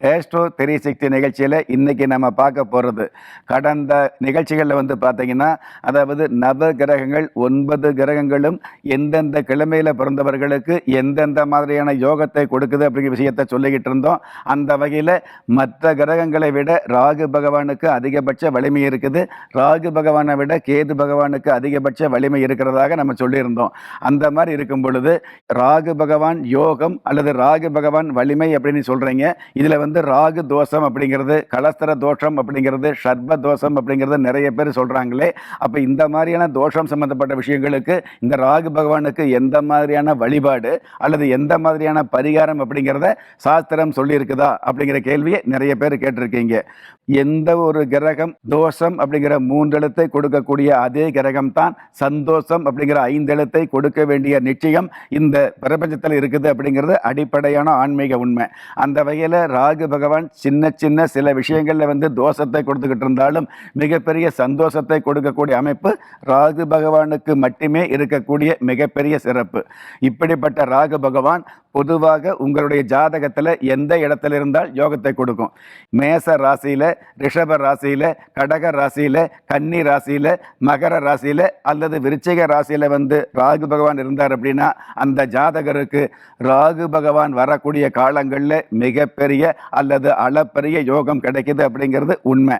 Astro three Sakthi நிகழ்ச்சியில் இன்றைக்கி நம்ம பார்க்க போகிறது கடந்த நிகழ்ச்சிகளில் வந்து பார்த்தீங்கன்னா அதாவது நவ கிரகங்கள் ஒன்பது கிரகங்களும் எந்தெந்த கிழமையில் பிறந்தவர்களுக்கு எந்தெந்த மாதிரியான யோகத்தை கொடுக்குது அப்படிங்கிற விஷயத்தை சொல்லிக்கிட்டு இருந்தோம். அந்த வகையில் மற்ற கிரகங்களை விட ராகு பகவானுக்கு அதிகபட்ச வலிமை இருக்குது. ராகு பகவானை விட கேது பகவானுக்கு அதிகபட்ச வலிமை இருக்கிறதாக நம்ம சொல்லியிருந்தோம். அந்த மாதிரி இருக்கும் பொழுது ராகு பகவான் யோகம் அல்லது ராகு பகவான் வலிமை அப்படின்னு சொல்கிறீங்க இதில் வந்து வந்து ராகு தோஷம் அப்படிங்கிறது கலஸ்தர தோஷம் அப்படிங்கிறது ஷர்ப தோஷம் அப்படிங்கிறது நிறைய பேர் சொல்கிறாங்களே அப்போ இந்த மாதிரியான தோஷம் சம்மந்தப்பட்ட விஷயங்களுக்கு இந்த ராகு பகவானுக்கு எந்த மாதிரியான வழிபாடு அல்லது எந்த மாதிரியான பரிகாரம் அப்படிங்கிறத சாஸ்திரம் சொல்லியிருக்குதா அப்படிங்கிற கேள்வியை நிறைய பேர் கேட்டிருக்கீங்க. எந்த ஒரு கிரகம் தோஷம் அப்படிங்கிற மூன்றெழுத்தை கொடுக்கக்கூடிய அதே கிரகம் தான் சந்தோஷம் அப்படிங்கிற ஐந்தெழுத்தை கொடுக்க வேண்டிய நிச்சயம் இந்த பிரபஞ்சத்தில் இருக்குது அப்படிங்கிறது அடிப்படையான ஆன்மீக உண்மை. அந்த வகையில் ராகு பகவான் சின்ன சின்ன சில விஷயங்களில் வந்து தோஷத்தை கொடுத்துக்கிட்டு இருந்தாலும் மிகப்பெரிய சந்தோஷத்தை கொடுக்கக்கூடிய அமைப்பு ராகு பகவானுக்கு மட்டுமே இருக்கக்கூடிய மிகப்பெரிய சிறப்பு. இப்படிப்பட்ட ராகு பகவான் பொதுவாக உங்களுடைய ஜாதகத்தில் எந்த இடத்துல இருந்தால் யோகத்தை கொடுக்கும். மேச ராசியில் ரிஷப ராசியில் கடக ராசியில் கன்னி ராசியில் மகர ராசியில் அல்லது விருச்சிக ராசியில் வந்து ராகு பகவான் இருந்தார் அப்படின்னா அந்த ஜாதகருக்கு ராகு பகவான் வரக்கூடிய காலங்களில் மிகப்பெரிய அல்லது அளப்பெரிய யோகம் கிடைக்குது அப்படிங்கிறது உண்மை.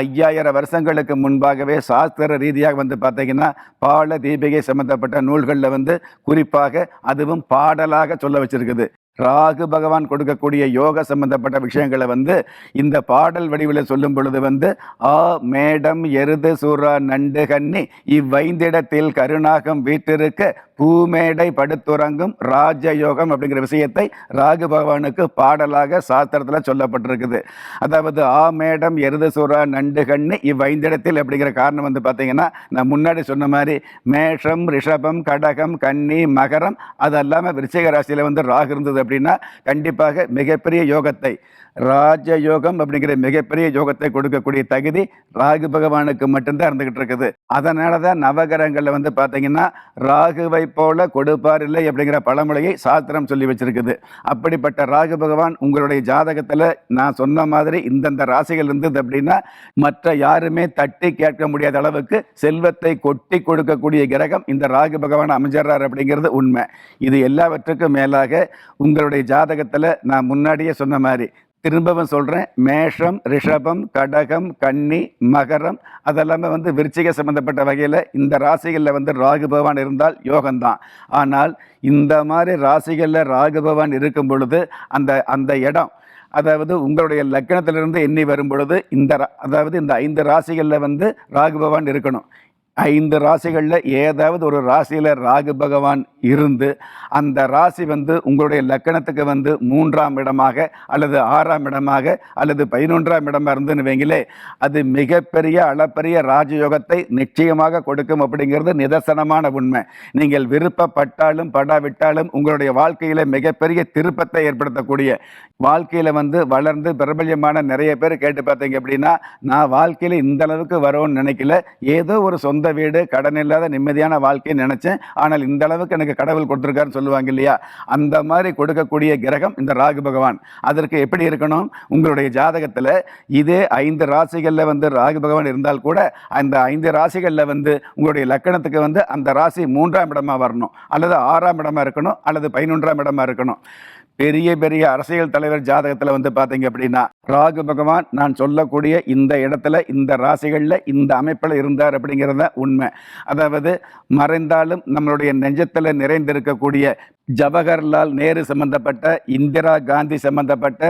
ஐயாயிரம் வருஷங்களுக்கு முன்பாகவே சாஸ்திர ரீதியாக வந்து பார்த்தீங்கன்னா பால தீபிகை சம்பந்தப்பட்ட நூல்களில் வந்து குறிப்பாக அதுவும் பாடலாக சொல்ல வச்சு வச்சிருக்குது. ராகு பகவான் கொடுக்கக்கூடிய யோக சம்பந்தப்பட்ட விஷயங்களை வந்து இந்த பாடல் வடிவில் சொல்லும் பொழுது வந்து ஆ மேடம் எருது சூறா நண்டு கன்னி இவ்வைந்திடத்தில் கருணாகம் வீட்டிருக்க பூமேடை படுத்துறங்கும் ராஜயோகம் அப்படிங்கிற விஷயத்தை ராகு பகவானுக்கு பாடலாக சாஸ்திரத்தில் சொல்லப்பட்டிருக்குது. அதாவது ஆ மேடம் எருது சூறா நண்டு கண்ணு இவ்வைந்திடத்தில் அப்படிங்கிற காரணம் வந்து பார்த்தீங்கன்னா நான் முன்னாடி சொன்ன மாதிரி மேஷம் ரிஷபம் கடகம் கன்னி மகரம் அது அல்லாமல் விருச்சிக ராசியில் வந்து ராகு இருந்தது அப்படின்னா கண்டிப்பாக மிகப்பெரிய யோகத்தை ராஜயோகம் அப்படிங்கிற மிகப்பெரிய யோகத்தை கொடுக்கக்கூடிய தகுதி ராகு பகவானுக்கு மட்டும்தான் இருந்துகிட்டு இருக்குது. அதனால தான் நவகிரகங்களில் வந்து பார்த்தீங்கன்னா ராகுவை போல கொடுப்பார் இல்லை அப்படிங்கிற பழமொழியை சாஸ்திரம் சொல்லி வச்சிருக்குது. அப்படிப்பட்ட ராகு பகவான் உங்களுடைய ஜாதகத்தில் நான் சொன்ன மாதிரி இந்தந்த ராசிகள் இருந்தது அப்படின்னா மற்ற யாருமே தட்டி கேட்க முடியாத அளவுக்கு செல்வத்தை கொட்டி கொடுக்கக்கூடிய கிரகம் இந்த ராகு பகவான் அமைஞ்சிடறார் அப்படிங்கிறது உண்மை. இது எல்லாவற்றுக்கும் மேலாக உங்களுடைய ஜாதகத்தில் நான் முன்னாடியே சொன்ன மாதிரி திரும்பவும் சொல்கிறேன் மேஷம் ரிஷபம் கடகம் கன்னி மகரம் அதெல்லாமே வந்து விருச்சிக சம்பந்தப்பட்ட வகையில் இந்த ராசிகளில் வந்து ராகு பகவான் இருந்தால் யோகம்தான். ஆனால் இந்த மாதிரி ராசிகளில் ராகு பகவான் இருக்கும் பொழுது அந்த அந்த இடம் அதாவது உங்களுடைய லக்கணத்திலிருந்து எண்ணி வரும் பொழுது இந்த ரா- அதாவது இந்த ஐந்து ராசிகளில் வந்து ராகு பகவான் இருக்கணும். ஐந்து ராசிகளில் ஏதாவது ஒரு ராசியில் ராகு பகவான் இருந்து அந்த ராசி வந்து உங்களுடைய லக்கணத்துக்கு வந்து மூன்றாம் இடமாக அல்லது ஆறாம் இடமாக அல்லது பதினொன்றாம் இடமாக இருந்துன்னு வைங்களே அது மிகப்பெரிய அளப்பரிய ராஜயோகத்தை நிச்சயமாக கொடுக்கும் அப்படிங்கிறது நிதர்சனமான உண்மை. நீங்கள் விருப்பப்பட்டாலும் படாவிட்டாலும் உங்களுடைய வாழ்க்கையில் மிகப்பெரிய திருப்பத்தை ஏற்படுத்தக்கூடிய வாழ்க்கையில் வந்து வளர்ந்து பிரபல்யமான நிறைய பேர் கேட்டு பார்த்தீங்க அப்படின்னா நான் வாழ்க்கையில் இந்த அளவுக்கு வரும்னு நினைக்கல. ஏதோ ஒரு சொந்த வீடு கடன் இல்லாத நிம்மதியான வாழ்க்கையை நினைச்சேன். ஆனால் இந்த அளவுக்கு எனக்கு கடவுள் கொடுத்துருக்காருன்னு சொல்லுவாங்க இல்லையா? அந்த மாதிரி கொடுக்கக்கூடிய கிரகம் இந்த ராகு பகவான். அதற்கு எப்படி இருக்கணும்? உங்களுடைய ஜாதகத்தில் இதே ஐந்து ராசிகளில் வந்து ராகு பகவான் இருந்தால் கூட அந்த ஐந்து ராசிகளில் வந்து உங்களுடைய லக்கணத்துக்கு வந்து அந்த ராசி மூன்றாம் இடமாக வரணும். அல்லது ஆறாம் இடமாக இருக்கணும் அல்லது பதினொன்றாம் இடமாக இருக்கணும். பெரிய பெரிய அரசியல் தலைவர் ஜாதகத்தில் வந்து பார்த்தீங்க அப்படின்னா ராகு பகவான் நான் சொல்லக்கூடிய இந்த இடத்துல இந்த ராசிகளில் இந்த அமைப்பில் இருந்தார் அப்படிங்கிறது தான் உண்மை. அதாவது மறைந்தாலும் நம்மளுடைய நெஞ்சத்தில் நிறைந்திருக்கக்கூடிய ஜவஹர்லால் நேரு சம்பந்தப்பட்ட இந்திரா காந்தி சம்பந்தப்பட்ட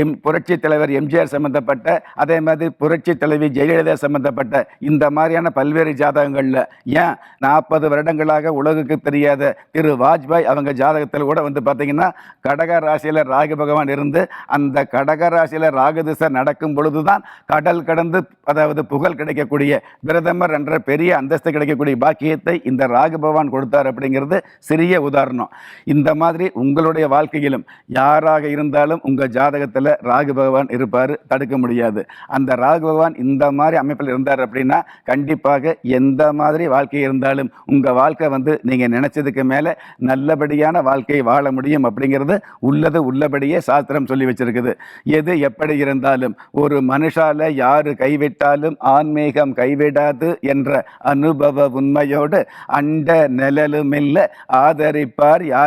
எம் புரட்சி தலைவர் எம்ஜிஆர் சம்பந்தப்பட்ட அதே மாதிரி புரட்சி தலைவி ஜெயலலிதா சம்பந்தப்பட்ட இந்த மாதிரியான பல்வேறு ஜாதகங்களில் ஏன் நாற்பது வருடங்களாக உலகுக்கு தெரியாத திரு வாஜ்பாய் அவங்க ஜாதகத்தில் கூட வந்து பார்த்தீங்கன்னா கடக ராசியில் ராகு பகவான் இருந்து அந்த கடக ராசியில் ராகு திசை நடக்கும் பொழுதுதான் கடல் கடந்து அதாவது புகழ் கிடைக்கக்கூடிய பிரதமர் என்ற பெரிய அந்தஸ்து கிடைக்கக்கூடிய பாக்கியத்தை இந்த ராகு பகவான் கொடுத்தார் அப்படிங்கிறது சிறிய உதாரணம். இந்த மாதிரி உங்களுடைய வாழ்க்கையிலும் யாராக இருந்தாலும் உங்கள் ஜாதகத்தில் ராகு பகவான் இருப்பார் தடுக்க முடியாது. அந்த ராகு பகவான் இந்த மாதிரி அமைப்பில் இருந்தார் அப்படின்னா கண்டிப்பாக எந்த மாதிரி வாழ்க்கை இருந்தாலும் உங்கள் வாழ்க்கை வந்து நீங்கள் நினச்சதுக்கு மேலே நல்லபடியான வாழ்க்கையை வாழ முடியும் அப்படிங்கிறது உள்ளது உள்ளபடியே சாஸ்திரம் சொல்லி வச்சிருக்குது. எது எப்படி இருந்தாலும் ஒரு மனுஷால யாரு கைவிட்டாலும் ஆன்மீகம் கைவிடாது என்ற அனுபவ உண்மையோடு அண்ட நிழலும் இல்லை ஆதரிப்பார்